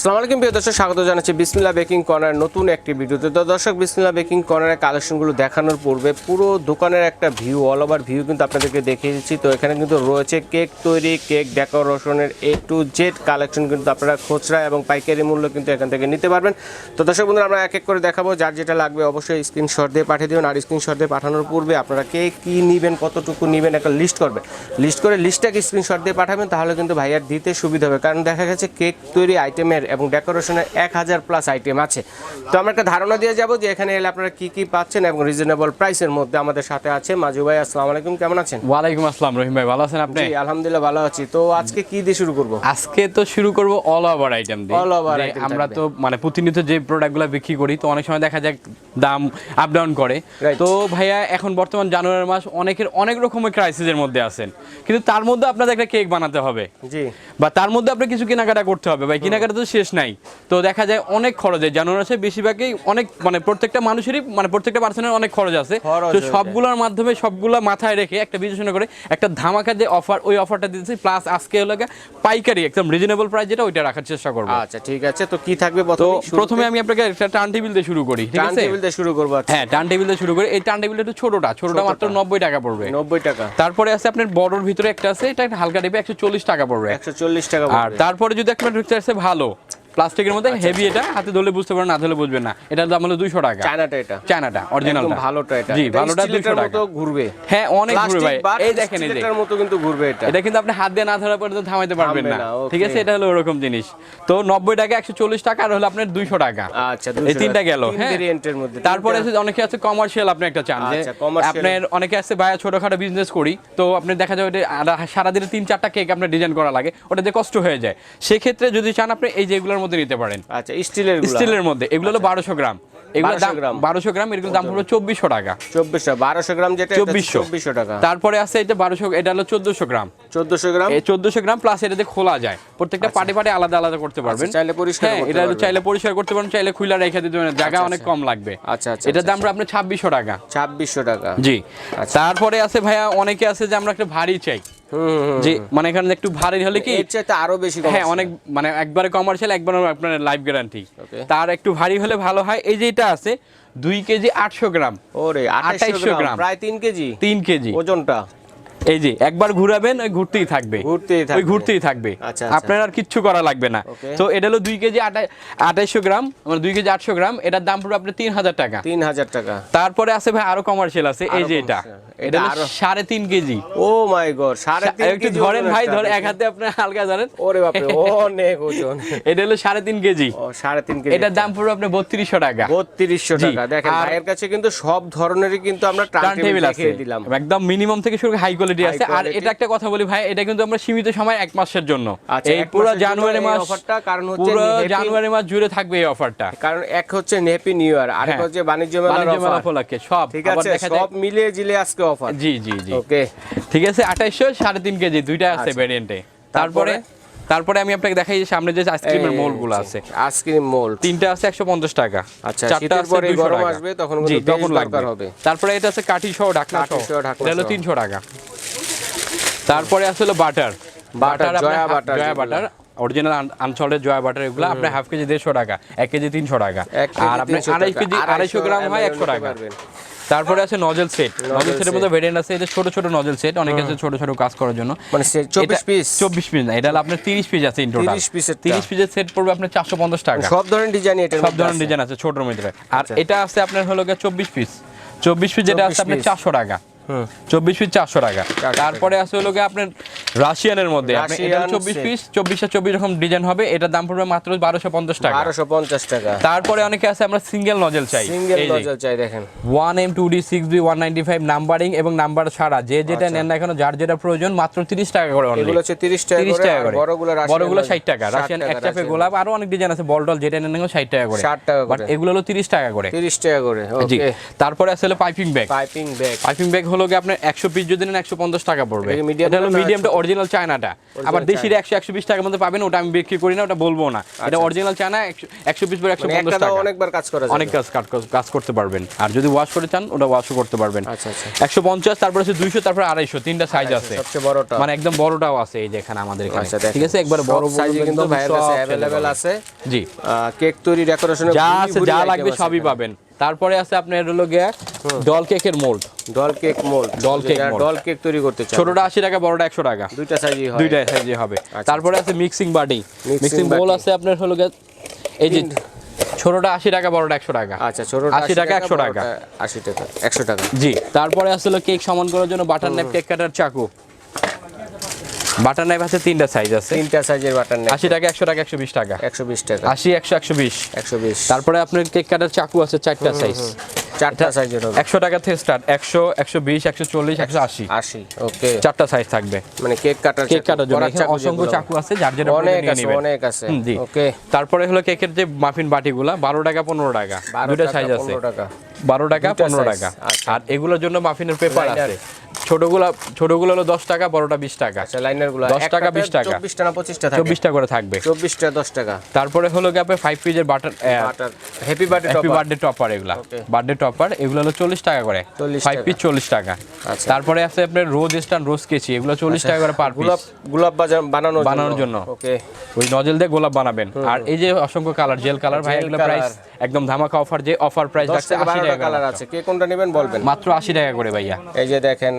আসসালামু আলাইকুম প্রিয় দর্শক, স্বাগত জানাচ্ছি বিসমিল্লা বেকিং কর্নার নতুন একটি ভিডিওতে। তো দর্শক বিসমিল্লা বেকিং কর্নারের কালেকশনগুলো দেখানোর পূর্বে পুরো দোকানের একটা ভিউ অল ওভার ভিউ কিন্তু আপনাদেরকে দেখিয়ে দিচ্ছি। তো এখানে কিন্তু রয়েছে কেক তৈরি, কেক ডেকোরেশনের এ টু জেড কালেকশন কিন্তু আপনারা খুচরা এবং পাইকারি মূল্য কিন্তু এখান থেকে নিতে পারবেন। তো দর্শক বন্ধুরা, আমরা এক এক করে দেখাবো। যার যেটা লাগবে অবশ্যই স্ক্রিনশট দিয়ে পাঠিয়ে দিবেন। আর স্ক্রিনশট দিয়ে পাঠানোর পূর্বে আপনারা কে কী নেবেন, কতটুকু নেবেন একটা লিস্ট করবেন। লিস্ট করে লিস্টটাকে স্ক্রিনশট দিয়ে পাঠাবেন, তাহলে কিন্তু ভাইয়ার দিতে সুবিধা হবে। কারণ দেখা গেছে কেক তৈরি আইটেমের এবং ডেকোরেশনের এক হাজার প্লাস আইটেম আছে। তো আমরা একটা ধারণা দিয়ে যাব যে এখানে এলে আপনারা কি কি পাচ্ছেন এবং রিজনেবল প্রাইসের মধ্যে আমাদের সাথে আছে। মাজু ভাই আসসালামু আলাইকুম কেমন আছেন? ওয়ালাইকুম আসসালাম রহিম ভাই ভালো আছেন আপনি? আলহামদুলিল্লাহ ভালো আছি। তো আজকে কি দিয়ে শুরু করব? আজকে তো শুরু করব অল ওভার আইটেম দিয়ে। অল ওভার আমরা তো মানে প্রতিনিয়ত যে প্রোডাক্টগুলো বিক্রি করি তো অনেক সময় দেখা যায় দাম আপ ডাউন করে। তো ভাইয়া এখন বর্তমান জানুয়ারি মাস অনেকের অনেক রকমের ক্রাইসিসের মধ্যে আছেন। কিন্তু তার মধ্যে আপনাদের একটা কেক বানাতে হবে। জি। বা তার মধ্যে আপনি কিছু কেনাকাটা করতে হবে। ভাই কেনাকাটা তো শেষ নাই। তো দেখা যায় অনেক খরচ হয় জানুয়ারি মাসে বেশিরভাগই অনেক মানে প্রত্যেকটা মানুষেরই মানে প্রত্যেকটা পার্সনের অনেক খরচ আছে। তো। সবগুলোর মাধ্যমে সবগুলা মাথায় রেখে একটা বিবেচনা করে একটা ধামাকা যে অফার ওই অফারটা দিতেছি। প্লাস আজকে হলো পাইকারি একদম রিজনেবল প্রাইস যেটা ওইটা রাখার চেষ্টা করব। আচ্ছা ঠিক আছে। তো কি থাকবে তো প্রথমে? প্রথমে আমি আপনাকে একটা টার্ন টেবিল দিয়ে শুরু করি ঠিক আছে? শুরু করব আচ্ছা। হ্যাঁ টার্ন টেবিল দিয়ে শুরু করে। এই টার্ন টেবিলটা একটু ছোটটা ছোটটা মাত্র নব্বই টাকা পড়বে। 90 টাকা। তারপরে আছে আপনার বড়র ভিতরে একটা আছে এটা হালকা টেপে একশো চল্লিশ টাকা পড়বে। 140 টাকা আর তারপরে যদি একটা আসে ভালো। প্লাস্টিকের মধ্যে আচ্ছা, হেভি এটা হাতে ধরলে বুঝতে পারেন না ধরলে বুঝবেন না। এটার দাম হলো দুইশো টাকা। চায়নাটা এটা। চায়নাটা অরিজিনালটা একদম ভালোটা এটা। জি ভালোটা দুইশো স্টিলের টাকা। মতো ঘুরবে। হ্যাঁ অনেক ঘুরে ভাই। এই দেখেন এই স্টিলের মতো কিন্তু ঘুরবে এটা। এটা কিন্তু আপনি হাত দিয়ে না ধরা পর্যন্ত থামাইতে পারবেন না। ঠিক আছে এটা হলো ওরকম জিনিস। তো নব্বই টাকা একশো চল্লিশ টাকা আর হলো আপনার দুইশো টাকা। আচ্ছা এই তিনটা গেল হ্যাঁ। ভেরিয়েন্টের মধ্যে তারপরে আছে অনেকে আছে কমার্শিয়াল আপনি একটা চান যে আচ্ছা। আপনার অনেকে আছে ভাইয়া ছোটখাটো বিজনেস করি তো আপনি দেখা যায় ওটা আধা- সারাদিনে তিন চারটা কেক আপনার ডিজাইন করা লাগে ওটা যে কষ্ট হয়ে যায়। সেক্ষেত্রে যদি চান আপনি এই যে এগুলোর মধ্যে নিতে পারেন। আচ্ছা স্টিলের স্টিলের মধ্যে। এগুলো হলো বারোশো গ্রাম। এগুলো দাম বারোশো গ্রাম। এগুলো দাম পড়বে চব্বিশশো টাকা। 2400 1200 গ্রাম যেটা চব্বিশশো। 2400 টাকা। তারপরে আছে এটা বারোশো এটা হলো চোদ্দশো গ্রাম। 1400 গ্রাম? এই চোদ্দশো গ্রাম প্লাস এটাতে খোলা যায়। প্রত্যেকটা পার্টি আলাদা আলাদা করতে পারবেন। আচ্ছা, চাইলে পরিষ্কার হ্যাঁ এটা চাইলে পরিষ্কার করতে পারেন চাইলে খুলে রেখে দিতে পারেন জায়গা অনেক কম লাগবে। আচ্ছা আচ্ছা এটার দাম আপনার ছাব্বিশশো টাকা। 2600 টাকা। জি। আচ্ছা। তারপরে আছে ভাইয়া অনেকে আছে যে আমরা একটা ভারী চাই। যে মানে এখানে একটু ভারী হলে কি? এর আরও বেশি হ্যাঁ অনেক মানে একবারে কমার্শিয়াল একবার আপনার লাইফ গ্যারান্টি তার একটু ভারী হলে ভালো হয়। এই যে এটা আছে দুই কেজি আটশো গ্রাম। ওরে 2800 2800 গ্রাম। প্রায় 3 কেজি? তিন কেজি। ওজনটা? এই যে একবার ঘুরাবেন ওই ঘুরতেই থাকবে। ঘুরতেই ওই ঘুরতেই থাকবে। আচ্ছা, আচ্ছা। আপনার আর কিচ্ছু করা লাগবে না। তো এটা হলো দুই কেজি আঠাইশো গ্রাম মানে দুই কেজি আটশো গ্রাম। এটার দাম পড়বে আপনার তিন হাজার টাকা। 3000 টাকা। তারপরে আছে ভাই আরও কমার্শিয়াল আছে। এই যে এটা। এটা আরো- সাড়ে তিন কেজি। ও মাই গড 3.5 একটু ধরেন ভাই ধরে এক হাতে হালকা ওরে বাপরে অনেক ওজন। এটা হলো সাড়ে তিন কেজি। ও 3.5 কেজি এটার দাম পড়বে আপনার বত্রিশশো টাকা। 3200 জি, টাকা। দেখেন ভাইয়ের কাছে কিন্তু সব ধরনেরই কিন্তু আমরা টার্ন টার্ন টেবিল আছে। দিলাম। একদম মিনিমাম থেকে শুরু হাই কোয়ালিটি আছে। আর এটা একটা কথা বলি ভাই এটা কিন্তু আমরা সীমিত সময় এক মাসের জন্য। আচ্ছা, এই পুরো জানুয়ারি মাস অফারটা, কারণ হচ্ছে পুরো জানুয়ারি মাস জুড়ে থাকবে এই অফারটা কারণ এক হচ্ছে হ্যাপি নিউ ইয়ার আরেক হ্যাঁ। হচ্ছে বাণিজ্য বাণিজ্য মেলা উপলক্ষে সব ঠিক আছে সব মিলিয়ে জিলে আজকে অফার জি জি জি। ওকে ঠিক আছে আঠাইশশো সাড়ে তিন কেজি দুইটা আছে আচ্ছা। ভ্যারিয়েন্টে তারপরে? তারপরে আমি আপনাকে দেখাই যে সামনে যে আইসক্রিমের মোলগুলো আছে। আইসক্রিম মোল্ড তিনটা আছে একশো পঞ্চাশ টাকা। আচ্ছা, পরে গরম আসবে, তখন কিন্তু তখন লাগবে। হবে। তারপরে এটা আছে কাঠি সহ। ঢাকনা সহ এটা হলো সহ। তিনশো টাকা। তারপরে আছে হলো butter Butter, Jaya butter Jaya butter original unsalted Jaya butter এগুলো আপনার হাফ কেজি দেড়শো টাকা এক কেজি তিনশো টাকা। আর 300 আড়াই কেজি আড়াইশো গ্রাম হয় একশো টাকা। তারপরে আছে নজেল সেট নজল সেটের। মধ্যে ভেরিয়েন্ট আছে এটা ছোট ছোট নজল সেট অনেক আছে ছোট ছোট কাজ করার জন্য। মানে চব্বিশ 24 পিস চব্বিশ পিস না এটা হলো আপনার তিরিশ পিস আছে ইন টোটাল 30 piece এরটা। তিরিশ পিসের সেট পড়বে আপনার চারশো পঞ্চাশ টাকা। সব ধরনের ডিজাইন এটা সব ধরনের ডিজাইন আছে ছোটর মধ্যে। আর আচ্ছা। এটা আছে আপনার হলো গিয়ে চব্বিশ পিস চব্বিশ পিস যেটা আছে আপনার চারশো টাকা। চব্বিশ পিস চারশো টাকা। তারপরে আছে হলো গিয়ে আপনার রাশিয়ানের মধ্যে। চব্বিশ পিস চব্বিশ চব্বিশ রকম ডিজাইন হবে এটার দাম পড়বে মাত্র বারোশো পঞ্চাশ টাকা। 1250 টাকা। তারপরে অনেকে আছে আমরা সিঙ্গেল নজেল চাই। সিঙ্গেল নজল চাই দেখেন। One M two D six B one ninety five numbering এবং নাম্বার ছাড়া। যে যেটা নেন না কেন যার যেটা প্রয়োজন মাত্র তিরিশ টাকা করে। এগুলো হচ্ছে 30 টাকা 30 করে টাকা করে। বড়গুলো বড়গুলো ষাট টাকা। রাশিয়ান এক চাপে গোলাপ আরও অনেক ডিজাইন আছে বল টল যেটা নেন ষাট টাকা করে। 60 টাকা করে। এগুলো হলো তিরিশ টাকা করে। 30 টাকা করে তারপরে আছে হলো piping bag piping bag piping bag হলো হলো আপনার একশো পিস যদি নেন একশো পঞ্চাশ টাকা পড়বে। এটা হলো মিডিয়ামটা অরিজিনাল চায়নাটা আবার দেশির একশো একশো বিশ টাকার মধ্যে পাবেন ওটা আমি বিক্রি করি না ওটা বলব না। এটা অরিজিনাল চায়না একশো পিস পরে একশো মানে পঞ্চাশ টাকা। অনেকবার কাজ করা অনেক কাজ কাজ করতে পারবেন। আর যদি ওয়াশ করে চান ওটা ওয়াশও করতে পারবেন। আচ্ছা আচ্ছা। একশো পঞ্চাশ তারপরে আছে দুইশো তারপরে আড়াইশো তিনটা সাইজ আছে। মানে একদম বড়টাও আছে এই যে এখানে আমাদের আচ্ছা ঠিক আছে? একবার বড় সাইজে কিন্তু ভাইয়ের কাছে অ্যাভেলেবেল আছে। জি। কেক তৈরি ডেকোরেশনের যা আছে যা লাগবে সবই পাবেন। তারপরে আছে আপনার হলো গিয়া ডল কেকের mould doll cake mould doll cake. Doll cake তৈরি করতে চান। ছোটটা আশি টাকা বড়টা একশো টাকা। দুইটা সাইজই হয়। দুইটা সাইজে হবে। তারপরে আছে মিক্সিং বাটি। মিক্সিং বোল আছে আপনার হলো গিয়ে এই যে ছোটটা আশি টাকা বড়টা একশো টাকা। আচ্ছা ছোটটা 80 টাকা, 100 টাকা। আশি টাকা একশো টাকা। জি তারপরে আসলে কেক সমান করার জন্য বাটার নাইফ কেক কাটার চাকু। বাটার নাইফ আছে তিনটা সাইজ আছে। তিনটা সাইজের বাটার নেই আশি টাকা একশো টাকা একশো বিশ টাকা। একশো বিশ টাকা। আশি একশো একশো বিশ। একশো বিশ। তারপরে আপনার কেক কাটার চাকু আছে চারটা সাইজ চারটা সাইজের হবে। একশো টাকা থেকে স্টার্ট একশো একশো বিশ একশো চল্লিশ একশো আশি। আশি ওকে। চারটা সাইজ থাকবে। মানে কেক কাটার কেক কাটার জন্য। অসংখ্য চাকু আছে যার যেটা অনেক আছে অনেক আছে। ওকে। তারপরে হলো কেকের যে মাফিন বাটিগুলা বারো টাকা পনেরো টাকা। দুটা সাইজ আছে। টাকা। বারো টাকা দুইটা পনেরো size, টাকা। আর এগুলোর জন্য মাফিনের পেপার আছে। ছোটগুলা ছোটগুলো হলো দশ টাকা বড়টা বিশ টাকা। আচ্ছা লাইনারগুলো 10 টাকা, 20 টাকা। চব্বিশটা না পঁচিশটা চব্বিশটা করে থাকবে। চব্বিশটা দশ টাকা। তারপরে হলো গিয়ে five পিজের butter happy birthday happy birthday topper এগুলা। বার্থডে টপার এগুলো হলো চল্লিশ টাকা করে। 40 ফাইভ টাকা। পিস চল্লিশ টাকা। আচ্ছা। তারপরে আছে আপনার রোজ স্টান রোজ কেচি। এগুলো চল্লিশ টাকা করে পার পিস গোলাপ গোলাপ বাজা- বানানোর জন্য। ওকে ওই নজল দিয়ে গোলাপ বানাবেন। আর এই যে অসংখ্য কালার জেল কালার ভাই এগুলো প্রাইস একদম ধামাকা অফার যে অফার প্রাইস দশ রাখছে আশি টাকা কালার আছে। কে কোনটা নেবেন বলবেন। মাত্র আশি টাকা করে ভাইয়া। এই যে দেখেন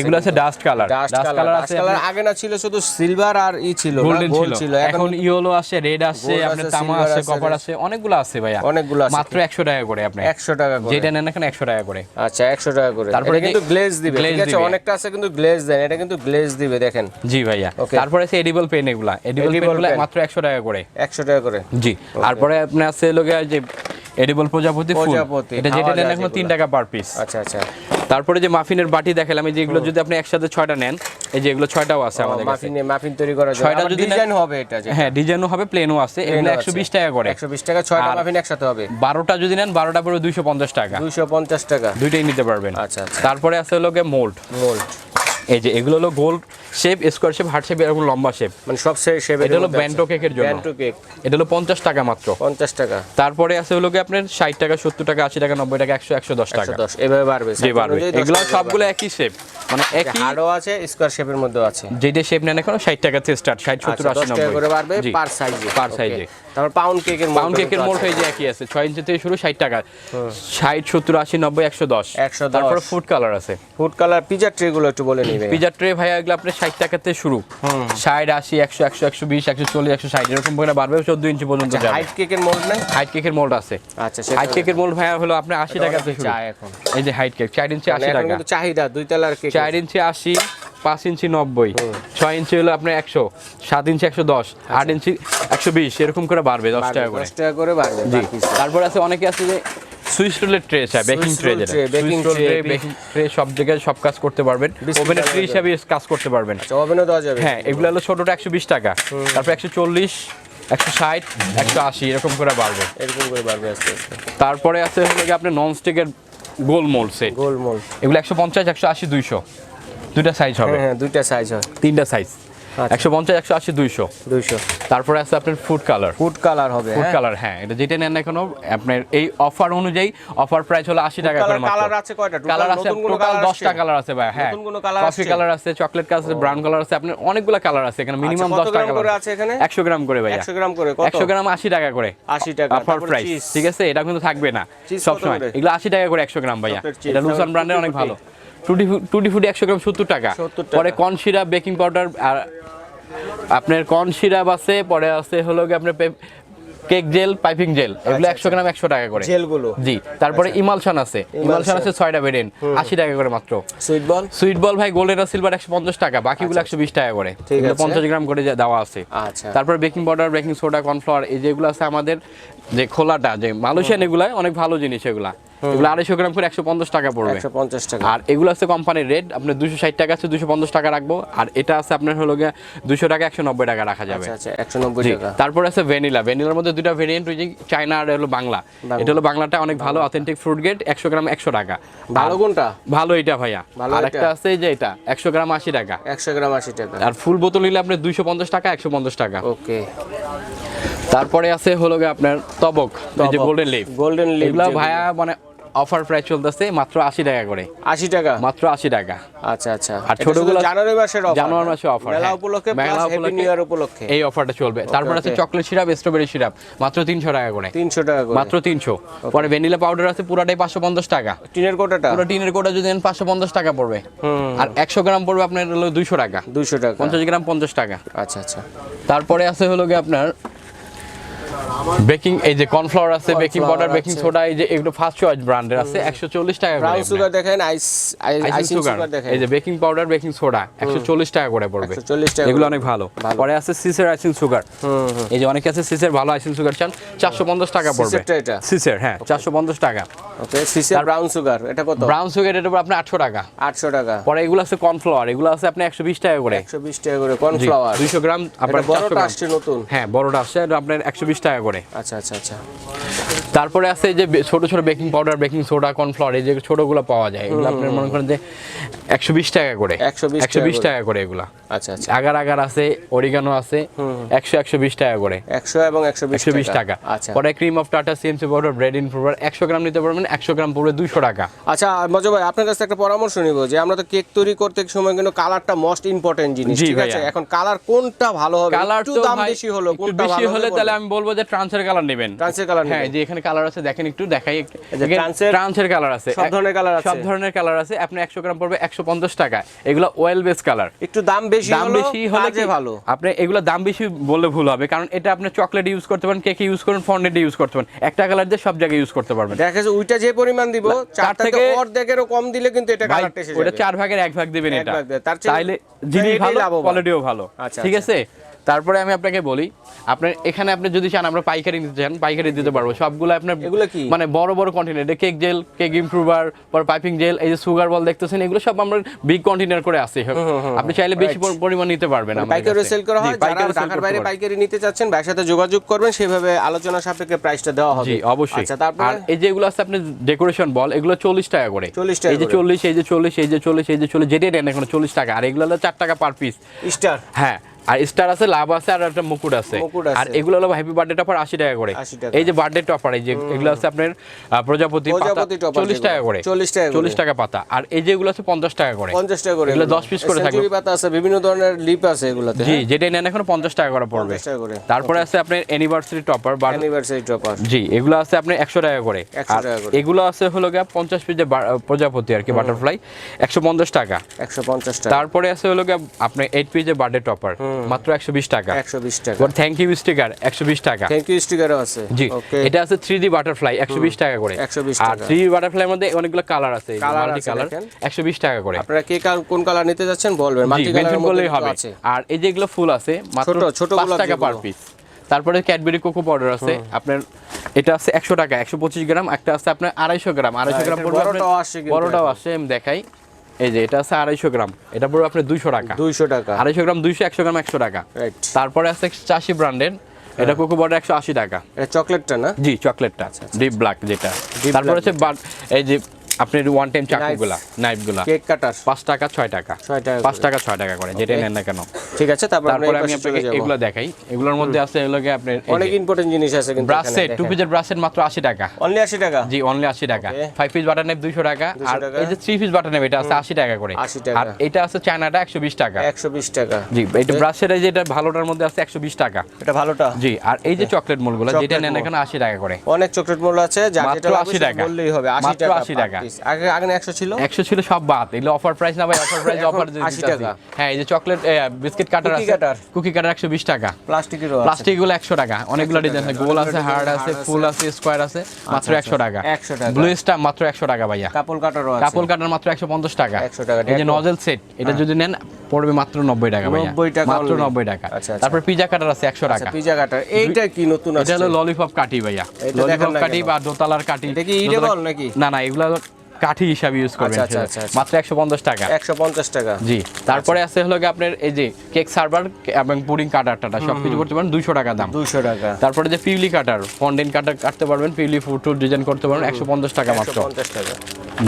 এগুলো আছে ডাস্ট কালার ডাস্ট কালার আছে কালার আগে না ছিল শুধু সিলভার আর ই ছিল গোল্ডেন ছিল। এখন ইয়েলো আছে রেড আছে আপনার তামা আছে কপার আছে অনেকগুলো আছে ভাইয়া। অনেকগুলো আছে মাত্র একশো টাকা করে আপনি। একশো টাকা করে। যেটা নেন এখন একশো টাকা করে। আচ্ছা একশো টাকা করে। তারপরে কিন্তু গ্লেজ দিবে ঠিক আছে? অনেকটা আছে কিন্তু গ্লেজ দেন এটা কিন্তু গ্লেজ দিবে দেখেন। জি ভাইয়া। তারপরে আছে এডিবল পেন এগুলা। এডিবল পেন মাত্র একশো টাকা করে। একশো টাকা করে। জি। তারপরে আপনার আছে লোকে যে এডিবল প্রজাপতি ফুল এটা যেটা নেন এখন তিন যেগুলা। টাকা পার পিস আচ্ছা আচ্ছা। তারপরে যে মাফিনের বাটি দেখালাম এই যে এগুলো যদি আপনি একসাথে ছয়টা নেন এই যে এগুলো ছয়টাও আছে আমাদের কাছে। মাফিন মাফিন তৈরি করা জন্য ছয়টা যদি না- ডিজাইন হবে এটা হ্যাঁ ডিজাইনও হবে প্লেনও আছে। এগুলো Plain ও একশো আছে। বিশ টাকা করে। একশো বিশ টাকা ছয়টা আর- মাফিন একসাথে হবে। বারোটা যদি নেন বারোটা পরে দুইশো পঞ্চাশ টাকা। দুইশো পঞ্চাশ টাকা। দুইটাই নিতে পারবেন। আচ্ছা আচ্ছা। তারপরে আছে হলো মোল্ড মোল্ড এই যে এগুলো হলো gold shape square shape heart shape এরকম লম্বা শেপ মানে সব শেপের এটা হলো ব্যান্টো কেকের জন্য। ব্যান্টো কেক এটা হলো পঞ্চাশ টাকা মাত্র। পঞ্চাশ টাকা। তারপরে আছে হলো গিয়ে আপনার ষাট টাকা সত্তর টাকা আশি টাকা নব্বই টাকা একশো একশো দশ টাকা। দশ এভাবে বাড়বে। জি বাড়বে। এগুলো সবগুলো একই শেপ মানে একই হার্ডও আছে স্কোয়ার শেপের মধ্যে আছে। যেটা শেপ নেন এখন ষাট টাকা থেকে স্টার্ট ষাট সত্তর আচ্ছা আশি করে বাড়বে পার সাইজে size এ। তারপর পাউন্ড কেকের পাউন্ড কেকের মোট হয়ে যে একই আছে ছয় ইঞ্চি থেকে শুরু ষাট টাকা। ষাট সত্তর আশি নব্বই একশো দশ। 110 তারপরে ফুড কালার আছে। ফুড কালার পিজা ট্রে গুলো একটু বলে নিবে। পিজা ট্রে ভাইয়া এগুলো আপনার ষাট টাকাতে শুরু। ষাট আশি একশো একশো একশো বিশ একশো চল্লিশ একশো ষাট এরকম করে বাড়বে চোদ্দ ইঞ্চি পর্যন্ত হাইট কেকের মোল্ড নাই? হাইট কেকের মোল্ড আছে। আচ্ছা হাইট কেকের মোল্ড ভাইয়া হলো আপনার আশি টাকাতে শুরু। এখন। এই যে হাইট কেক চার ইঞ্চি মানে আশি টাকা। চাহিদা দুই তলার কেক চার ইঞ্চি আশি পাঁচ ইঞ্চি নব্বই ছয় ইঞ্চি হলো আপনার একশো সাত ইঞ্চি একশো দশ আট ইঞ্চি একশো বিশ এরকম করে বাড়বে দশ টাকা করে। দশ টাকা করে বাড়বে জি। বাকি তারপর আছে অনেকে আছে যে সুইচ রোলের ট্রে চায় বেকিং ট্রে যেটা tray, ট্রে বেকিং ট্রে সব জায়গায় সব কাজ করতে পারবেন। ওভেনের ট্রে হিসাবে কাজ করতে পারবেন। আচ্ছা ওভেনও দেওয়া যাবে। হ্যাঁ এগুলো হলো ছোটটা একশো বিশ টাকা। তারপর একশো চল্লিশ একশো ষাট একশো আশি এরকম করে বাড়বে। এরকম করে বাড়বে আস্তে আস্তে। তারপরে আছে হলো গিয়ে আপনার নন স্টিকের গোল মোল সেট গোল মোল্ড এগুলো একশো পঞ্চাশ একশো আশি দুইশো। দুইটা সাইজ হবে। হ্যাঁ হ্যাঁ দুইটা সাইজ হয়। তিনটা সাইজ আচ্ছা। একশো পঞ্চাশ একশো আশি দুইশো। দুইশো। তারপরে আছে আপনার ফুড কালার ফুড কালার হবে ফুড হ্যাঁ। কালার হ্যাঁ এটা যেটা নেন না কেন আপনার এই অফার অনুযায়ী অফার প্রাইস হলো আশি টাকা করে কালার আছে কয়টা? কালার আছে টোটাল দশটা কালার আছে ভাই হ্যাঁ। কফি কালার আছে চকলেট কালার আছে ব্রাউন কালার আছে আপনার অনেকগুলো কালার আছে এখানে মিনিমাম কত দশটা করে কালার আছে এখানে? একশো গ্রাম করে ভাইয়া। একশো গ্রাম করে কত? একশো গ্রাম আশি টাকা করে। আশি টাকা অফার প্রাইস ঠিক আছে? এটা কিন্তু থাকবে না সবসময়? এগুলো আশি টাকা করে একশো গ্রাম ভাইয়া। এটা লুসান ব্র্যান্ডের অনেক ভালো। টুটি ফুটি একশো গ্রাম সত্তর টাকা। পরে কর্ন সিরাপ বেকিং পাউডার আর আপনার কর্ন সিরাপ আছে পরে আছে হলো গিয়ে আপনার কেক জেল পাইপিং জেল। এগুলো একশো গ্রাম একশো টাকা করে। জেলগুলো। জি তারপরে ইমালশান আছে। ইমালশান। আছে ছয়টা ভেরিয়েন্ট আশি টাকা করে মাত্র। সুইট বল সুইট বল ভাই গোল্ডেন আর সিলভার একশো পঞ্চাশ টাকা বাকিগুলো একশো বিশ টাকা করে। এগুলো পঞ্চাশ গ্রাম করে যা দেওয়া আছে। আচ্ছা। তারপর baking powder baking soda cornflour এই যেগুলো আছে আমাদের যে খোলাটা যে মালয়েশিয়ান এগুলা অনেক ভালো জিনিস এগুলা। এগুলো আড়াইশো গ্রাম করে একশো পঞ্চাশ টাকা পড়বে। একশো পঞ্চাশ টাকা। আর এগুলো আছে কোম্পানির রেট আপনার দুশো ষাট টাকা আছে দুশো পঞ্চাশ টাকা রাখব। আর এটা আছে আপনার হলো গিয়ে দুশো টাকা একশো নব্বই টাকা রাখা যাবে। আচ্ছা আচ্ছা একশো নব্বই টাকা। তারপর আছে ভ্যানিলা। ভ্যানিলার মধ্যে দুটা ভেরিয়েন্ট যে চায়না আর হলো বাংলা। এটা হলো বাংলাটা অনেক ভালো অথেন্টিক ফ্রুট গেট একশো গ্রাম একশো টাকা। ভালো কোনটা? ভালো এটা ভাইয়া। আর একটা আছে যে এটা একশো গ্রাম আশি টাকা। একশো গ্রাম আশি টাকা। আর ফুল বোতল নিলে আপনার দুইশো পঞ্চাশ টাকা একশো পঞ্চাশ টাকা। ওকে। তারপরে আছে হলো আপনার তবক যে গোল্ডেন লিফ গোল্ডেন এগুলো ভাইয়া মানে অফার প্রাইস চলতেছে মাত্র আশি টাকা করে। আশি টাকা? মাত্র আশি টাকা। আচ্ছা আচ্ছা। আর ছোটগুলো- জানুয়ারি মাসের অফার জানুয়ারি মাসে offer, মেলা হ্যাঁ। উপলক্ষে মেলা উপলক্ষে- উপলক্ষে। এই অফারটা চলবে। তারপর আছে চকলেট সিরাপ স্ট্রবেরি সিরাপ মাত্র তিনশো টাকা করে। তিনশো টাকা করে। মাত্র তিনশো। পরে ভ্যানিলা পাউডার আছে পুরাটাই পাঁচশো পঞ্চাশ টাকা। টিনের কোটাটা? পুরো টিনের কোটা যদি নেন পাঁচশো পঞ্চাশ টাকা পড়বে। আর একশো গ্রাম পড়বে আপনার হলো দুইশো টাকা। দুইশো টাকা। পঞ্চাশ গ্রাম পঞ্চাশ টাকা। আচ্ছা আচ্ছা। তারপরে আছে হলো গিয়ে আপনার বেকিং এই যে কর্নফ্লাওয়ার আছে বেকিং পাউডার বেকিং সোডা এই যে এগুলো ফার্স্ট চয়েস ব্র্যান্ডের আছে একশো চল্লিশ টাকা করে ব্রাউন সুগার দেখেন আইস আইসিং সুগার দেখেন। এই যে বেকিং পাউডার বেকিং সোডা একশো চল্লিশ টাকা করে পড়বে। 140 টাকা এগুলো অনেক ভালো। পরে আছে সিসের আইসিং সুগার হুম হুম। এই যে অনেকে আছে সিসের ভালো আইসিং সুগার চান চারশো পঞ্চাশ টাকা পড়বে। সিসেরটা এটা? সিসের হ্যাঁ চারশো পঞ্চাশ টাকা। ওকে সিসে ব্রাউন সুগার এটা কত? ব্রাউন সুগার উপর আপনার আটশো টাকা। আটশো টাকা। পরে এগুলো আছে কর্নফ্লাওয়ার এগুলো আছে আপনি একশো বিশ টাকা করে। একশো বিশ টাকা করে কর্নফ্লাওয়ার। দুইশো গ্রাম আপনার বড়টা আসছে নতুন। হ্যাঁ বড়টা আসছে এটা আপনার একশো বিশ টাকা করে। আচ্ছা আচ্ছা আচ্ছা। তারপরে আছে যে ছোট ছোট baking powder baking soda cornflour এই যে ছোটগুলো পাওয়া যায় এগুলো আপনার মনে করেন যে একশো বিশ টাকা করে। একশো বিশ টাকা করে। এগুলা। আচ্ছা আচ্ছা। আগার আগার আছে অরিগানো আছে একশো একশো বিশ টাকা করে। একশো এবং একশো বিশ একশো বিশ টাকা। আচ্ছা। পরে cream of Tata CMC powder bread in powder একশো গ্রাম নিতে পারবেন একশো গ্রাম পড়বে দুইশো টাকা। আচ্ছা মজা ভাই আপনার কাছে একটা পরামর্শ নিব যে আমরা তো কেক তৈরি করতে সময় কিন্তু কালারটা মোস্ট ইম্পর্টেন্ট জিনিস ঠিক আছে? এখন কালার কোনটা ভালো হবে? কালার তো দাম বেশি হলো কোনটা বেশি হলে তাহলে আমি বলব যে ট্রান্সের কালার নেবেন। ট্রান্সের কালার হ্যাঁ যে এখানে কালার আছে দেখেন একটু দেখাই। যে ট্রান্সের- কালার আছে। সব ধরনের কালার আছে? সব ধরনের কালার আছে। আপনি একশো গ্রাম পড়বে একশো পঞ্চাশ টাকা। এগুলো অয়েল বেস কালার একটু দাম বেশি দাম বেশি হলে কি- ভালো। আপনি এগুলো দাম বেশি বললে ভুল হবে কারণ এটা আপনি চকলেট ইউজ করতে পারেন কেকে ইউজ করুন ফন্ডেটে ইউজ করতে পারেন। একটা কালার দিয়ে সব জায়গায় ইউজ করতে পারবেন। দেখা যাচ্ছে ওইটা যে পরিমাণ দিব চার থেকে অর্ধেকেরও কম দিলে কিন্তু এটা কালারটা এসে ওটা চার ভাগের এক ভাগ দিবেন এটা। তার তাইলে জিনিস ভালো কোয়ালিটিও ভালো। আচ্ছা, ঠিক আচ্ছা। আছে? তারপরে আমি আপনাকে বলি আপনার এখানে আপনি যদি চান আমরা পাইকারি নিতে চান পাইকারি দিতে পারব। সবগুলো আপনার এগুলো কি? মানে বড় বড় কন্টেনার এটা কেক জেল কেক ইমপ্রুভার পর পাইপিং জেল এই যে সুগার বল দেখতেছেন এগুলো সব আমরা বিগ কন্টেনার করে আছে। আপনি চাইলে বেশি পরিমাণ নিতে পারবেন আমাদের পাইকারি সেল করা হয় যারা ঢাকার বাইরে পাইকারি নিতে চাচ্ছেন ভাইয়ের সাথে যোগাযোগ করবেন সেভাবে আলোচনা সাপেক্ষে প্রাইসটা দেওয়া হবে। জি অবশ্যই। আচ্ছা তারপর? আর এই যেগুলো আছে আপনি ডেকোরেশন বল এগুলো চল্লিশ টাকা করে। 40 টাকা এই যে করে। চল্লিশ এই যে চল্লিশ এই যে চল্লিশ এই যে চল্লিশ যেটাই নেন এখন চল্লিশ টাকা আর এগুলো হলো চার টাকা পার পিস স্টার হ্যাঁ আর স্টার আছে লাভ আছে আর একটা মুকুট আছে। আর এগুলো হলো হ্যাপি বার্থডে টপার আশি টাকা করে। এই যে বার্থডে টপার এই যে এগুলো আছে আপনার প্রজাপতি চল্লিশ। টাকা করে। 40 টাকা। চল্লিশ টাকা পাতা। আর এই যেগুলো আছে পঞ্চাশ টাকা করে। পঞ্চাশ টাকা করে এগুলো 10 piece করে থাকবে। পাতা আছে বিভিন্ন ধরনের লিপ আছে এগুলোতে জি যেটাই নেন এখন পঞ্চাশ টাকা করে পড়বে। 50 টাকা করে। তারপরে আছে আপনার অ্যানিভার্সারি টপার বা অ্যানিভার্সারি টপার জি এগুলো আছে আপনার একশো টাকা করে। 100 আর টাকা করে। এগুলো আছে হলো গিয়ে পঞ্চাশ পিস যে প্রজাপতি আর কি বাটারফ্লাই একশো পঞ্চাশ টাকা। একশো পঞ্চাশ টাকা। তারপরে আছে হলো গিয়ে আপনার এইট পিস যে বার্থডে টপার মাত্র একশো বিশ টাকা। একশো বিশ টাকা। এবার থ্যাংক ইউ স্টিকার একশো বিশ টাকা। থ্যাংক ইউ স্টিকারও আছে। জি এটা আছে থ্রি বাটারফ্লাই একশো বিশ টাকা করে। 120 আর টাকা। থ্রি বাটারফ্লাই মধ্যে অনেকগুলো কালার আছে মাল্টি কালার দেখেন। একশো বিশ টাকা করে। আপনারা কে কোন কালার নিতে যাচ্ছেন বলবেন। মাল্টি মধ্যে হবে। আর এই যেগুলো ফুল আছে মাত্র ছোট, টাকা পার পিস তারপরে ক্যাডবেরি কোকো পাউডার আছে আপনার এটা আছে একশো টাকা একশো পঁচিশ গ্রাম একটা আছে আপনার আড়াইশো গ্রাম আড়াইশো গ্রাম বড়টাও কিন্তু বড়টাও এখন। আমি দেখাই। এই যে এটা আছে আড়াইশো গ্রাম। এটা পুরো আপনার দুইশো টাকা। দুইশো টাকা। আড়াইশো গ্রাম দুইশো একশো গ্রাম একশো টাকা। তারপরে আছে চাষি ব্র্যান্ডের। এটা কোকো পাউডার একশো আশি টাকা। এটা চকলেটটা না? জি চকলেটটা ডিপ ব্ল্যাক যেটা। তারপরে তারপর হচ্ছে এই যে আপনার ওয়ান টাইম চাকুগুলা নাইফগুলা কেক কাটার পাঁচ টাকা ছয় টাকা। ছয় টাকা পাঁচ করে। টাকা ছয় টাকা করে যেটা নেন না কেন। ঠিক আছে তারপর আমি আপনাকে। এগুলো দেখাই। এগুলোর মধ্যে আছে এগুলোকে আপনার অনেক ইম্পর্টেন্ট জিনিস আছে কিন্তু ব্রাশ সেট টু পিসের ব্রাশ সেট মাত্র আশি টাকা। অনলি আশি টাকা? জি অনলি আশি টাকা। Okay. Five piece butter knife দুইশো টাকা। আর এই যে থ্রি পিস বাটার নেপ এটা আছে আশি টাকা করে। 80 টাকা। আর এটা আছে চায়নাটা একশো বিশ টাকা। একশো বিশ টাকা। জি এটা ব্রাশ সেট এই যে এটা ভালোটার মধ্যে আছে একশো বিশ টাকা। এটা ভালোটা? জি আর এই যে চকলেট মোলগুলো যেটা নেন mold। এখানে আশি টাকা করে। অনেক চকলেট মূল্য আছে যা যেটা মাত্র লাগবে আশি সেটা টাকা। বললেই হবে আশি মাত্র টাকা আশি per টাকা। piece। পিস আগে আগে একশো ছিল? একশো ছিল সব বাদ। এগুলো অফার প্রাইস না ভাই অফার প্রাইস অফার 80 টাকা। হ্যাঁ এই যে চকলেট বিস্কিট কাটার আছে। কুকি কাটার একশো বিশ টাকা। প্লাস্টিকেরও আছে। প্লাস্টিকগুলো একশো টাকা। অনেকগুলো ডিজাইন আছে। গোল আছে হার্ড আছে ফুল আছে। স্কোয়ার আছে মাত্র আচ্ছা, একশো টাকা। 100 টাকা। ব্লু স্টার মাত্র একশো টাকা ভাইয়া। কাপল কাটারও আছে। কাপল কাটার মাত্র একশো পঞ্চাশ টাকা। 100 টাকা, এই যে। নজেল সেট এটা যদি নেন পড়বে মাত্র নব্বই টাকা ভাইয়া। 90 টাকা মাত্র only। নব্বই টাকা। আচ্ছা, আচ্ছা। তারপর পিজা কাটার আছে একশো আচ্ছা টাকা। পিজা কাটার এইটা কি নতুন এটা হলো ললিপপ কাঠি ভাইয়া। ললিপপ কেন? বা দোতলার কাঠি এটা কি eatable নাকি? না না এগুলো কাঠি হিসাবে ইউজ করবেন আচ্ছা, আচ্ছা। আচ্ছা। মাত্র একশো পঞ্চাশ টাকা। একশো পঞ্চাশ টাকা। জি তারপরে আছে হলো আপনার এই যে কেক সার্ভার এবং পুডিং কাটার টাটা সবকিছু করতে পারেন দুইশো টাকা দাম। দুশো টাকা। তারপরে যে পিউলি কাটার ফন্ডেন্ট কাটার কাটতে পারবেন পিউলি ফুট ডিজাইন করতে পারবেন একশো পঞ্চাশ টাকা মাত্র। পঞ্চাশ টাকা।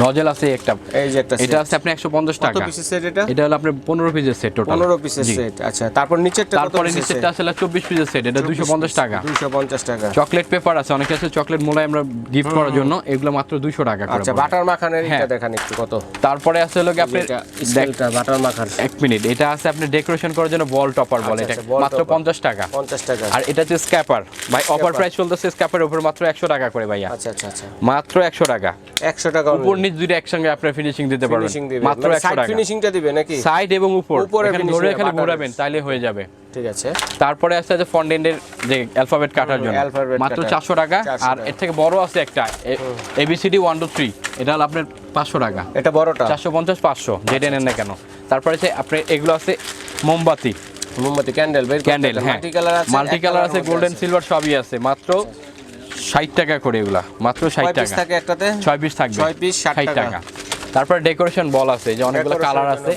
নজেল আছে একটা। এই যে একটা এটা আছে আপনি একশো পঞ্চাশ কত টাকা। পিসের সেট এটা? এটা হলো আপনার পনেরো পিসের সেট টোটাল পনেরো পিসের সেট আচ্ছা তারপর নিচেরটা তারপরে নিচেরটা আসলে চব্বিশ পিসের সেট এটা দুইশো পঞ্চাশ টাকা। দুশো পঞ্চাশ টাকা। চকলেট পেপার আছে অনেকে আছে চকলেট মোলাই আমরা গিফট করার জন্য। এগুলো মাত্র দুইশো টাকা করে আচ্ছা। বাটার মাখানের এটা হ্যাঁ। দেখান একটু কত। তারপরে আছে হলো আপনি এটা স্কেলটা বাটার মাখার এক মিনিট এটা আছে আপনি ডেকোরেশন করার জন্য বল টপার বলে আচ্ছা, এটা আচ্ছা, মাত্র topper। পঞ্চাশ টাকা। পঞ্চাশ টাকা। আর এটা হচ্ছে স্ক্যাপার ভাই অফার প্রাইস চলতেছে স্ক্যাপের উপর মাত্র একশো টাকা করে ভাইয়া। আচ্ছা আচ্ছা আচ্ছা। মাত্র একশো টাকা। একশো টাকা উপর নিচ দুটো একসঙ্গে আপনার ফিনিশিং দিতে পারবেন। মাত্র একশো সাইড টাকা। ফিনিশিংটা দিবে নাকি? সাইড এবং উপর। উপরে ধরে খালি ঘোরাবেন তাইলে হয়ে যাবে। ঠিক আছে। তারপরে আছে যে ফন্ডেন্টের যে অ্যালফাবেট কাটার জন্য। মাত্র কাটার। চারশো টাকা। আর এর থেকে বড় আছে একটা। এবিসিডি ওয়ান টু থ্রি এটা হলো আপনার পাঁচশো টাকা। এটা বড়টা? চারশো পঞ্চাশ পাঁচশো যেটা নেন না কেন। তারপরে আছে আপনার এগুলো আছে মোমবাতি। মোমবাতি ক্যান্ডেল ক্যান্ডেল হ্যাঁ। মাল্টি কালার আছে গোল্ডেন সিলভার সবই আছে। মাত্র ষাট টাকা করে এগুলা। মাত্র ষাট টাকা। থাকে একটাতে? ছয় পিস থাকবে। ছয় পিস 60 ষাট টাকা। তারপরে ডেকোরেশন বল আছে যে অনেকগুলো কালার আছে।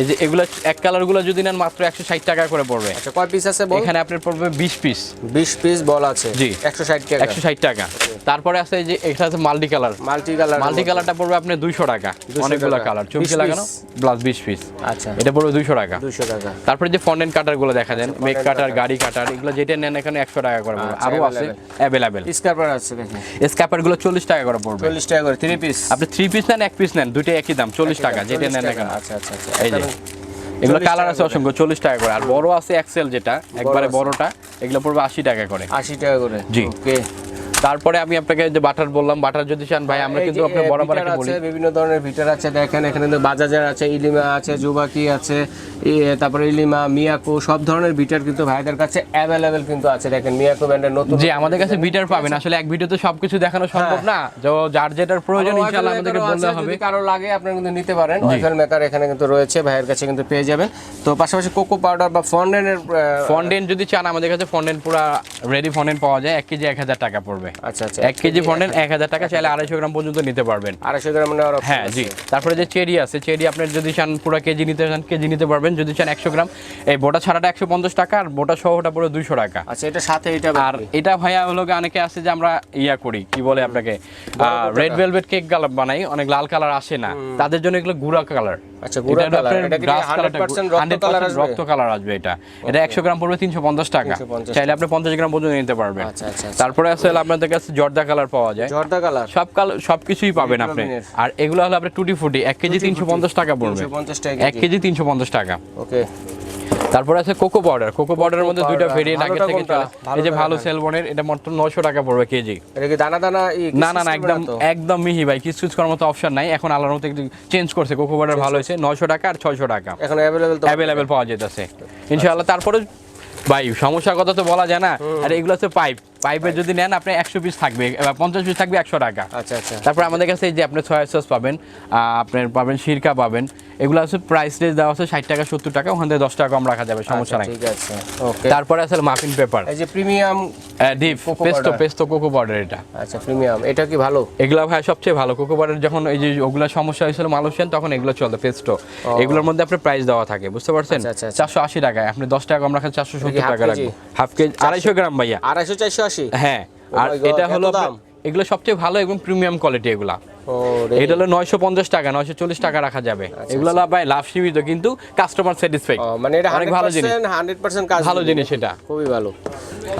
এই যে এগুলো এক কালারগুলো যদি নেন মাত্র একশো ষাট টাকা করে পড়বে। আচ্ছা কয় পিস আছে বল? এখানে আপনার পড়বে বিশ পিস বিশ পিস বল আছে। জি। একশো ষাট টাকা। একশো ষাট টাকা। তারপরে আছে এই যে এটা আছে multi colour multi colour multi কালারটা পড়বে আপনার দুইশো টাকা। অনেকগুলো কালার 20 চমকে লাগানো প্লাস বিশ পিস আচ্ছা। এটা পড়বে দুইশো টাকা। দুশো টাকা। তারপরে যে ফন্ডেন্ট কাটারগুলো দেখা দেন মেক কাটার গাড়ি কাটার এগুলো যেটা নেন এখানে একশো টাকা করে পড়বে। আচ্ছা, আরও আছে। অ্যাভেলেবেল স্কার্পার আছে দেখেন। স্ক্যাপারগুলো চল্লিশ টাকা করে পড়বে। চল্লিশ টাকা করে থ্রি পিস আপনি থ্রি পিস নেন এক পিস নেন দুইটা একই দাম চল্লিশ টাকা যেটা নেন এখানে। আচ্ছা আচ্ছা আচ্ছা। এই যে এগুলো কালার আছে অসংখ্য চল্লিশ টাকা করে। আর বড় আছে এক্সেল যেটা একবারে বড়টা এগুলো পড়বে আশি টাকা করে। আশি টাকা করে। জি। ওকে তারপরে আমি আপনাকে যে বাটার বললাম বাটার যদি চান ভাই আমরা কিন্তু আপনার বরাবর একটা বলি। বিভিন্ন ধরনের ভিটার আছে দেখেন এখানে কিন্তু বাজাজের আছে ইলিমা আছে জুবাকি আছে তারপরে ইলিমা মিয়াকো সব ধরনের ভিটার কিন্তু ভাইদের কাছে অ্যাভেলেবেল কিন্তু আছে দেখেন মিয়াকো ব্র্যান্ডের নতুন জি আমাদের কাছে ভিটার পাবেন আসলে এক ভিডিওতে সবকিছু দেখানো সম্ভব না যার যেটার প্রয়োজন ইনশাআল্লাহ আমাদেরকে বললে হবে যদি কারও লাগে আপনারা কিন্তু নিতে পারেন। অয়েল মেকার এখানে কিন্তু রয়েছে ভাইয়ের কাছে কিন্তু পেয়ে যাবেন। তো পাশাপাশি কোকো পাউডার বা ফন্ডেনের ফন্ডেন্ট যদি চান আমাদের কাছে ফন্ডেন্ট পুরো রেডি ফন্ডেন্ট পাওয়া যায় এক কেজি এক হাজার টাকা পড়বে। আচ্ছা আচ্ছা এক কেজি ফন্ডেন্ট এক হাজার টাকা চাইলে আড়াইশো গ্রাম পর্যন্ত নিতে পারবেন। আড়াইশো গ্রাম নেওয়ার হ্যাঁ জি। তারপরে যে চেরি আছে চেরি আপনার যদি চান পুরো কেজি নিতে চান কেজি নিতে পারবেন। যদি চান একশো গ্রাম এই বোটা ছাড়াটা একশো পঞ্চাশ টাকা আর বোটা সহটা পুরো দুইশো টাকা। আচ্ছা এটা সাথে এটা আর এটা ভাইয়া হলো অনেকে আছে যে আমরা ইয়া করি কি বলে আপনাকে? রেড ভেলভেট কেক বানাই অনেক লাল কালার আসে না। তাদের জন্য এগুলো গুড়া কালার। আচ্ছা গুড়া কালার এটা কি 100% রক্ত কালার আসবে? কালার এটা। এটা একশো গ্রাম পড়বে তিনশো পঞ্চাশ টাকা। চাইলে আপনি পঞ্চাশ গ্রাম পর্যন্ত নিতে পারবেন। আচ্ছা আচ্ছা। তারপরে আছে আপনাদের কাছে জর্দা কালার পাওয়া যায়। জর্দা কালার সব কাল সবকিছুই পাবেন আপনি। আর এগুলো হলো আপনার টুটি ফুটি এক কেজি তিনশো পঞ্চাশ টাকা পড়বে। 350 টাকা এক কেজি। তিনশো পঞ্চাশ টাকা। ওকে তারপরে আছে কোকো পাউডার কোকো পাউডারের মধ্যে দুইটা ভেরিয়েন্ট আগে থেকে চলে এই যে ভালো সেলবনের এটা মাত্র 900 টাকা পড়বে কেজি। এটা কি দানা দানা? না না না একদম একদম মিহি ভাই কিছু কিছু করার মতো অপশন নাই। এখন আলাদা মতো একটু চেঞ্জ করছে। কোকো পাউডার ভালো হয়েছে 900 টাকা আর ছয়শো টাকা। এখন अवेलेबल তো अवेलेबल পাওয়া যেতেছে। ইনশাআল্লাহ তারপরে ভাই সমস্যার কথা তো বলা যায় না। আর এগুলো হচ্ছে পাইপ পাইপে যদি নেন আপনি একশো পিস থাকবে পঞ্চাশ পিস থাকবে একশো টাকা। আচ্ছা আচ্ছা। তারপর আমাদের কাছে এই যে আপনি সয়া সস পাবেন আপনার পাবেন সিরকা পাবেন এগুলো আছে প্রাইস রেঞ্জ দেওয়া আছে ষাট টাকা সত্তর টাকা ওখান থেকে দশ টাকা কম রাখা যাবে সমস্যা আচ্ছা, নাই। ঠিক আছে ওকে তারপরে আছে মাফিন পেপার এই যে premium deep pesto pesto cocoa powder এটা। আচ্ছা প্রিমিয়াম এটা কি ভালো? এগুলো ভাই সবচেয়ে ভালো কোকো পাউডার যখন এই যে ওগুলা সমস্যা হয়েছিল মালয়েশিয়ান তখন এগুলো চলতো পেস্টো এগুলোর মধ্যে আপনার প্রাইস দেওয়া থাকে বুঝতে পারছেন? আচ্ছা, আচ্ছা। চারশো আশি টাকায় আপনি দশ টাকা কম রাখেন চারশো সত্তর টাকা কেজি? রাখব হাফ কেজি আড়াইশো গ্রাম ভাইয়া। আড়াইশো চারশো আশি হ্যাঁ Oh আর এটা হলো এগুলো সবচেয়ে ভালো এবং প্রিমিয়াম কোয়ালিটি এগুলা। এটা হলো নয়শো পঞ্চাশ টাকা নয়শো চল্লিশ টাকা রাখা যাবে। এগুলো হলো ভাই লাভ সীমিত কিন্তু কাস্টমার স্যাটিসফাইড ও, মানে এটা অনেক ভালো জিনিস। হান্ড্রেড পার্সেন্ট কাজ ভালো জিনিস এটা। খুবই ভালো।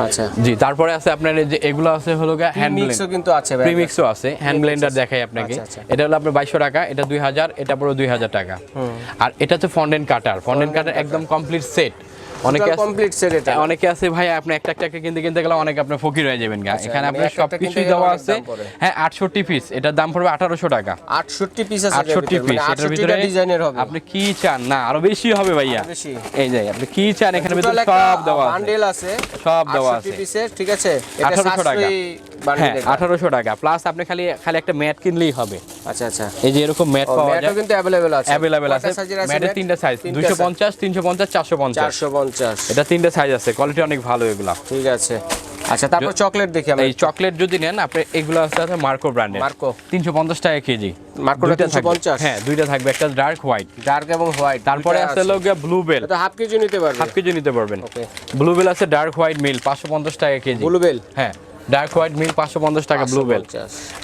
আচ্ছা। জি তারপরে আছে আপনার যে এগুলো আছে হলো হ্যান্ড মিক্সও কিন্তু আছে প্রিমিক্সও আছে হ্যান্ড ব্লেন্ডার দেখাই আপনাকে। আচ্ছা, আচ্ছা। এটা হলো আপনার বাইশশো টাকা এটা দুই হাজার এটা পুরো দুই হাজার টাকা। আর এটা হচ্ছে ফন্ডেন্ট কাটার ফন্ডেন্ট কাটার একদম কমপ্লিট সেট অনেকে কমপ্লিট সেট এটা। অনেকে আছে ভাই আপনি একটা একটা একটা কিনতে কিনতে গেলে অনেক আপনি ফকির হয়ে যাবেন গা। এখানে মানে আপনার দেওয়া আছে। হ্যাঁ আটষট্টি পিস এটার দাম পড়বে আঠারোশো টাকা। 68 পিস আছে আটষট্টি পিস এটার ভিতরে ডিজাইনের হবে। আপনি কি চান? না আরও বেশি হবে ভাইয়া। বেশি। এই যে আপনি কি চান? এখানে ভিতরে সব দেওয়া আছে। বান্ডেল আছে। সব দেওয়া 68 পিসের ঠিক আছে? এটা 1800 টাকা। হ্যাঁ আছে। এগুলো। আছে। মার্কো ব্র্যান্ডের মার্কো 350 টাকা কেজি। মার্কোটা 350 হ্যাঁ দুইটা থাকবে। একটা ডার্ক হোয়াইট ডার্ক এবং হোয়াইট তারপরে আছে লোকে ব্লু হাফ কেজি নিতে পারবেন হাফ কেজি নিতে পারবেন। ব্লু বেল আছে ডার্ক হোয়াইট মিল 550 টাকা কেজি। ব্লুবেল হ্যাঁ। ডার্ক হোয়াইট মিল পাঁচশো পঞ্চাশ টাকা ব্লু বেল।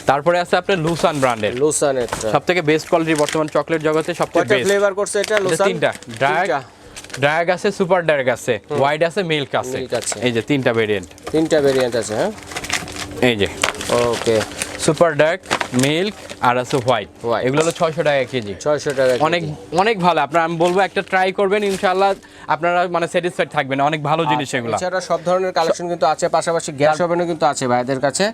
তারপরে আছে আপনার লুসান ব্র্যান্ডের। লুসান সব থেকে বেস্ট কোয়ালিটি বর্তমান চকলেট জগতে সব থেকে ফ্লেভার করছে এটা লুসান? তিনটা। ডার্ক ডার্ক আছে সুপার ডার্ক আছে হোয়াইট আছে মিল্ক আছে। এই যে তিনটা ভেরিয়েন্ট তিনটা ভেরিয়েন্ট আছে হ্যাঁ? এই যে। ওকে সুপার ডার্ক মিল্ক আর আছে হোয়াইট। এগুলো হলো ছয়শো টাকা কেজি। 600 টাকা অনেক অনেক ভালো। আপনার আমি বলব একটা ট্রাই করবেন ইনশাআল্লাহ। আপনারা মানে স্যাটিসফাইড থাকবেন অনেক ভালো জিনিস এগুলো। এছাড়া সব ধরনের কালেকশন কিন্তু আছে পাশাপাশি গ্যাস ওভেনও কিন্তু আছে ভাইদের কাছে।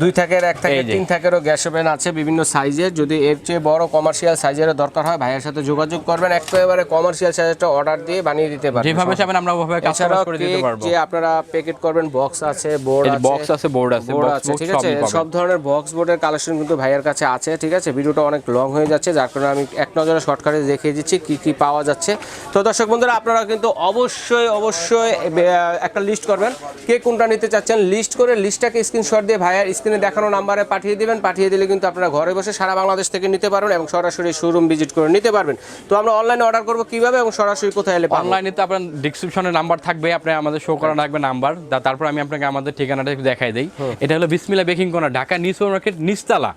দুই থাকের এক থাকের তিন থাকেরও গ্যাস ওভেন আছে বিভিন্ন সাইজের যদি এর চেয়ে বড় কমার্শিয়াল সাইজের দরকার হয় ভাইয়ের সাথে যোগাযোগ করবেন। একেবারে কমার্শিয়াল সাইজটা অর্ডার দিয়ে বানিয়ে দিতে পারবেন যেভাবে চাবেন আমরা ওভাবে কাস্টমাইজ করে দিতে পারব। যে আপনারা প্যাকেট করবেন বক্স আছে বোর্ড আছে বক্স আছে বোর্ড আছে বোর্ড আছে ঠিক আছে? সব ধরনের বক্স বোর্ডের কালেকশন কিন্তু ভাইয়ের কাছে আছে ঠিক আছে? ভিডিওটা অনেক লং হয়ে যাচ্ছে যার কারণে আমি এক নজরে শর্টকাটে দেখিয়ে দিচ্ছি কি কি পাওয়া যাচ্ছে। তো দর্শক বন্ধুরা আপনারা কিন্তু অবশ্যই অবশ্যই একটা লিস্ট করবেন। কে কোনটা নিতে চাচ্ছেন লিস্ট করে লিস্টটাকে স্ক্রিনশট দিয়ে ভাইয়ের স্ক্রিনে দেখানো নাম্বারে পাঠিয়ে দেবেন। পাঠিয়ে দিলে কিন্তু আপনারা ঘরে বসে সারা বাংলাদেশ থেকে নিতে পারবেন এবং সরাসরি শোরুম ভিজিট করে নিতে পারবেন। তো আমরা অনলাইনে অর্ডার করব কীভাবে এবং সরাসরি কোথায় এলে অনলাইনে তো আপনার ডিসক্রিপশনে নাম্বার থাকবে আপনি আমাদের শো করা থাকবে নাম্বার তারপর আমি আপনাকে আমাদের ঠিকানাটা দেখাই দিই। এটা হলো Bismillah baking corner Dhaka new super market নিচতলা।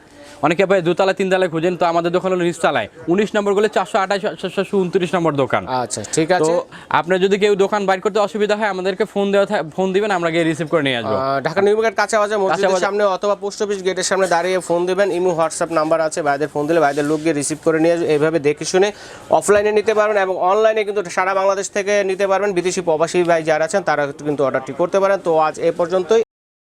অনেকে ভাই দোতলা তিনতলা খুঁজেন তো আমাদের দোকান হলো নিচতলায়। উনিশ নম্বরগুলো চারশো আঠাশ চারশো উনত্রিশ নম্বর দোকান। আচ্ছা ঠিক আছে। আপনার যদি কেউ দোকান বাইর করতে অসুবিধা হয় আমাদেরকে ফোন দেওয়া ফোন দিবেন আমরা গিয়ে রিসিভ করে নিয়ে আসব। ঢাকা নিউ মার্কেট কাঁচা বাজার মসজিদের সামনে অথবা পোস্ট অফিস গেটের সামনে দাঁড়িয়ে ফোন দিবেন ইমো হোয়াটসঅ্যাপ নাম্বার আছে ভাইদের ফোন দিলে ভাইদের লোক গিয়ে রিসিভ করে নিয়ে আসবে এইভাবে দেখে শুনে অফলাইনে নিতে পারবেন এবং অনলাইনে কিন্তু সারা বাংলাদেশ থেকে নিতে পারবেন বিদেশি প্রবাসী ভাই যারা আছেন তারা কিন্তু অর্ডারটি করতে পারেন। তো আজ এ পর্যন্তই।